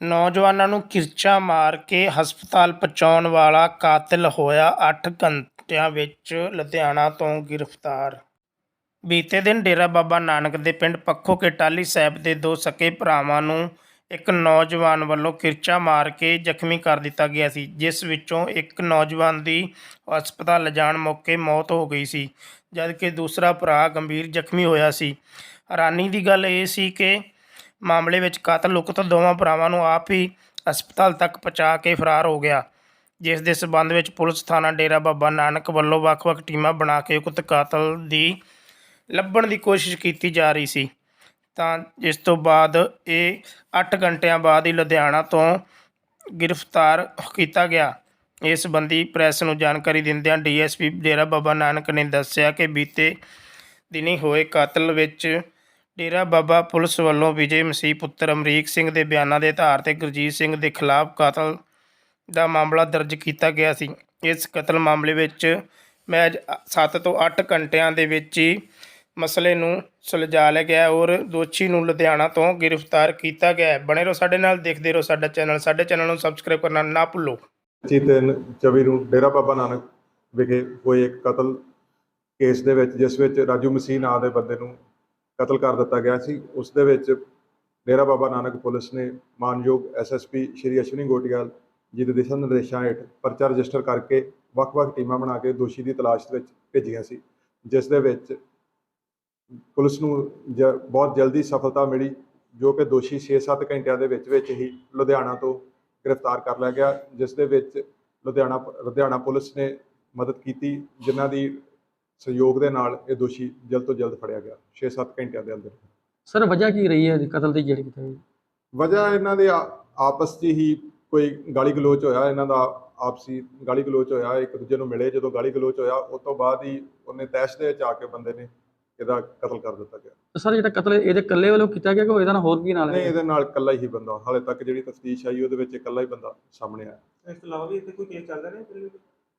ਨੌਜਵਾਨਾਂ ਨੂੰ ਕਿਰਚਾ ਮਾਰ ਕੇ ਹਸਪਤਾਲ ਪਹੁੰਚਾਉਣ ਵਾਲਾ ਕਾਤਿਲ ਹੋਇਆ 8 ਘੰਟਿਆਂ ਵਿੱਚ ਲੁਧਿਆਣਾ ਤੋਂ ਗ੍ਰਿਫਤਾਰ। ਬੀਤੇ ਦਿਨ ਡੇਰਾ ਬਾਬਾ ਨਾਨਕ ਦੇ ਪਿੰਡ ਪੱਖੋ ਕੇਟਾਲੀ ਸਾਹਿਬ ਦੇ ਦੋ ਸਕੇ ਭਰਾਵਾਂ ਨੂੰ ਇੱਕ ਨੌਜਵਾਨ ਵੱਲੋਂ ਕਿਰਚਾ ਮਾਰ ਕੇ ਜ਼ਖਮੀ ਕਰ ਦਿੱਤਾ ਗਿਆ ਸੀ, ਜਿਸ ਵਿੱਚੋਂ ਇੱਕ ਨੌਜਵਾਨ ਦੀ ਹਸਪਤਾਲ ਲਿਜਾਣ ਮੌਕੇ ਮੌਤ ਹੋ ਗਈ ਸੀ, ਜਦਕਿ ਦੂਸਰਾ ਭਰਾ ਗੰਭੀਰ ਜ਼ਖਮੀ ਹੋਇਆ ਸੀ। ਹੈਰਾਨੀ ਦੀ ਗੱਲ ਇਹ ਸੀ ਕਿ ਮਾਮਲੇ ਵਿੱਚ ਕਾਤਲ ਉਕਤ ਦੋਵਾਂ ਭਰਾਵਾਂ ਨੂੰ ਆਪ ਹੀ ਹਸਪਤਾਲ ਤੱਕ ਪਹੁੰਚਾ ਕੇ ਫਰਾਰ ਹੋ ਗਿਆ। ਜਿਸ ਦੇ ਸਬੰਧ ਵਿੱਚ ਪੁਲਿਸ ਥਾਣਾ ਡੇਰਾ ਬਾਬਾ ਨਾਨਕ ਵੱਲੋਂ ਵੱਖ-ਵੱਖ ਟੀਮਾਂ ਬਣਾ ਕੇ ਉਕਤ ਕਾਤਲ ਦੀ ਲੱਭਣ ਦੀ ਕੋਸ਼ਿਸ਼ ਕੀਤੀ ਜਾ ਰਹੀ ਸੀ। ਤਾਂ ਇਸ ਤੋਂ ਬਾਅਦ ਇਹ 8 ਘੰਟਿਆਂ ਬਾਅਦ ਹੀ ਲੁਧਿਆਣਾ ਤੋਂ ਗ੍ਰਿਫਤਾਰ ਕੀਤਾ ਗਿਆ। ਇਸ ਸੰਬੰਧੀ ਪ੍ਰੈਸ ਨੂੰ ਜਾਣਕਾਰੀ ਦਿੰਦਿਆਂ ਡੀਐਸਪੀ ਡੇਰਾ ਬਾਬਾ ਨਾਨਕ ਨੇ ਦੱਸਿਆ ਕਿ ਬੀਤੇ ਦਿਨੀ ਹੋਏ ਕਾਤਲ ਵਿੱਚ ਡੇਰਾ ਬਾਬਾ ਪੁਲਿਸ ਵੱਲੋਂ ਵਿਜੇ ਮਸੀਹ ਪੁੱਤਰ ਅਮਰੀਕ ਸਿੰਘ ਦੇ ਬਿਆਨਾਂ ਦੇ ਆਧਾਰ ਤੇ ਗੁਰਜੀਤ ਸਿੰਘ ਦੇ ਖਿਲਾਫ ਕਤਲ ਦਾ ਮਾਮਲਾ ਦਰਜ ਕੀਤਾ ਗਿਆ ਸੀ। ਇਸ ਕਤਲ ਮਾਮਲੇ ਵਿੱਚ ਮੈਂ 7 ਤੋਂ 8 ਘੰਟਿਆਂ ਦੇ ਵਿੱਚ ਹੀ ਮਸਲੇ ਨੂੰ ਸੁਲਝਾ ਲਿਆ ਗਿਆ ਔਰ ਦੋਸ਼ੀ ਨੂੰ ਲੁਧਿਆਣਾ ਤੋਂ ਗ੍ਰਿਫਤਾਰ ਕੀਤਾ ਗਿਆ ਬਣੇ ਰਹੋ ਸਾਡੇ ਨਾਲ, ਦੇਖਦੇ ਰਹੋ ਸਾਡਾ ਚੈਨਲ। ਸਾਡੇ ਚੈਨਲ ਨੂੰ ਸਬਸਕ੍ਰਾਈਬ ਕਰਨਾ ਨਾ ਭੁੱਲੋ। ਪੱਚੀ ਤਿੰਨ ਚੌਵੀ ਨੂੰ ਡੇਰਾ ਬਾਬਾ ਨਾਨਕ ਵਿਖੇ ਹੋਏ ਇੱਕ ਕਤਲ ਕੇਸ ਦੇ ਵਿੱਚ, ਜਿਸ ਵਿੱਚ ਰਾਜੂ ਮਸੀਹ ਨਾਂ ਦੇ ਬੰਦੇ ਨੂੰ ਕਤਲ ਕਰ ਦਿੱਤਾ ਗਿਆ ਸੀ। ਉਸ ਦੇ ਵਿੱਚ ਡੇਰਾ ਬਾਬਾ ਨਾਨਕ ਪੁਲਿਸ ਨੇ ਮਾਨਯੋਗ ਐਸਐਸਪੀ ਸ਼੍ਰੀ ਅਸ਼ਵਨੀ ਗੋਟਿਆਲ ਜੀ ਦੇ ਦਿਸ਼ਾ ਨਿਰਦੇਸ਼ਾਂ ਹੇਠ ਪਰਚਾ ਰਜਿਸਟਰ ਕਰਕੇ ਵੱਖ-ਵੱਖ ਟੀਮਾਂ ਬਣਾ ਕੇ ਦੋਸ਼ੀ ਦੀ ਤਲਾਸ਼ ਵਿੱਚ ਭੇਜੀਆਂ ਸੀ। ਜਿਸ ਦੇ ਵਿੱਚ ਪੁਲਿਸ ਨੂੰ ਜ- ਬਹੁਤ ਜਲਦੀ ਸਫਲਤਾ ਮਿਲੀ, ਜੋ ਕਿ ਦੋਸ਼ੀ 6-7 ਘੰਟਿਆਂ ਦੇ ਵਿੱਚ ਵਿੱਚ ਹੀ ਲੁਧਿਆਣਾ ਤੋਂ ਗ੍ਰਿਫਤਾਰ ਕਰ ਲਿਆ ਗਿਆ। ਜਿਸ ਦੇ ਵਿੱਚ ਲੁਧਿਆਣਾ ਲੁਧਿਆਣਾ ਪੁਲਿਸ ਨੇ ਮਦਦ ਕੀਤੀ, ਜਿਨ੍ਹਾਂ ਦੀ ਸਹਿਯੋਗ ਦੇ ਨਾਲ ਇਹ ਦੋਸ਼ੀ ਜਲਦ ਤੋਂ ਜਲਦ ਫੜਿਆ ਗਿਆ 6-7 ਘੰਟਿਆਂ ਦੇ ਅੰਦਰ। ਸਰ ਵਜ੍ਹਾ ਕੀ ਰਹੀ ਹੈ ਜੀ ਕਤਲ ਦੀ ਜਿਹੜੀ ਕੀਤੀ? ਵਜ੍ਹਾ ਇਹਨਾਂ ਦੇ ਆਪਸ 'ਚ ਹੀ ਕੋਈ ਗਾਲੀ ਗਲੋਚ ਹੋਇਆ ਇਹਨਾਂ ਦਾ ਆਪਸੀ ਗਾਲੀ ਗਲੋਚ ਹੋਇਆ ਇੱਕ ਦੂਜੇ ਨੂੰ ਮਿਲੇ ਜਦੋਂ ਗਾਲੀ ਗਲੋਚ ਹੋਇਆ ਉਸ ਤੋਂ ਬਾਅਦ ਹੀ ਉਹਨੇ ਤੈਸ਼ ਦੇ ਵਿੱਚ ਆ ਕੇ ਬੰਦੇ ਨੇ ਇਹਦਾ ਕਤਲ ਕਰ ਦਿੱਤਾ ਗਿਆ। ਸਰ ਜਿਹੜਾ ਕਤਲ ਇਹਦੇ ਇਕੱਲੇ ਵੱਲੋਂ ਕੀਤਾ ਗਿਆ ਕਿ ਇਹਦਾ ਨਾਲ ਹੋਰ ਵੀ ਨਾਲ ਨਹੀਂ ਇਹਦੇ ਨਾਲ ਇਕੱਲਾ ਹੀ ਬੰਦਾ ਹਾਲੇ ਤੱਕ ਜਿਹੜੀ ਤਫਤੀਸ਼ ਆਈ ਉਹਦੇ ਵਿੱਚ ਇਕੱਲਾ ਹੀ ਬੰਦਾ ਸਾਹਮਣੇ ਆਇਆ। ਇਸ ਤੋਂ ਇਲਾਵਾ ਵੀ ਇੱਥੇ ਕੋਈ ਕੇਸ ਚੱਲਦਾ ਰਿਹਾ?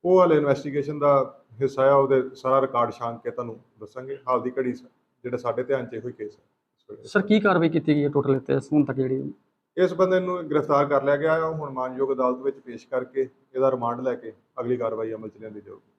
ਉਹ ਹਾਲੇ ਇਨਵੈਸਟੀਗੇਸ਼ਨ ਦਾ ਹਿੱਸਾ ਆ ਉਹਦੇ ਸਾਰਾ ਰਿਕਾਰਡ ਛਾਂਗ ਕੇ ਤੁਹਾਨੂੰ ਦੱਸਾਂਗੇ। ਹਾਲ ਦੀ ਘੜੀ ਜਿਹੜਾ ਸਾਡੇ ਧਿਆਨ 'ਚ ਇਹੋ ਕੇਸ ਹੈ ਵੇਲੇ। ਸਰ ਕੀ ਕਾਰਵਾਈ ਕੀਤੀ ਗਈ ਹੈ ਟੋਟਲ ਇੱਥੇ ਹੁਣ ਤੱਕ ਜਿਹੜੀ? ਇਸ ਬੰਦੇ ਨੂੰ ਗ੍ਰਿਫਤਾਰ ਕਰ ਲਿਆ ਗਿਆ ਹੈ ਹੁਣ ਮਾਨਯੋਗ ਅਦਾਲਤ ਵਿੱਚ ਪੇਸ਼ ਕਰਕੇ ਇਹਦਾ ਰਿਮਾਂਡ ਲੈ ਕੇ ਅਗਲੀ ਕਾਰਵਾਈ ਅਮਲ 'ਚ ਲਿਆਂਦੀ ਜਾਊਗੀ।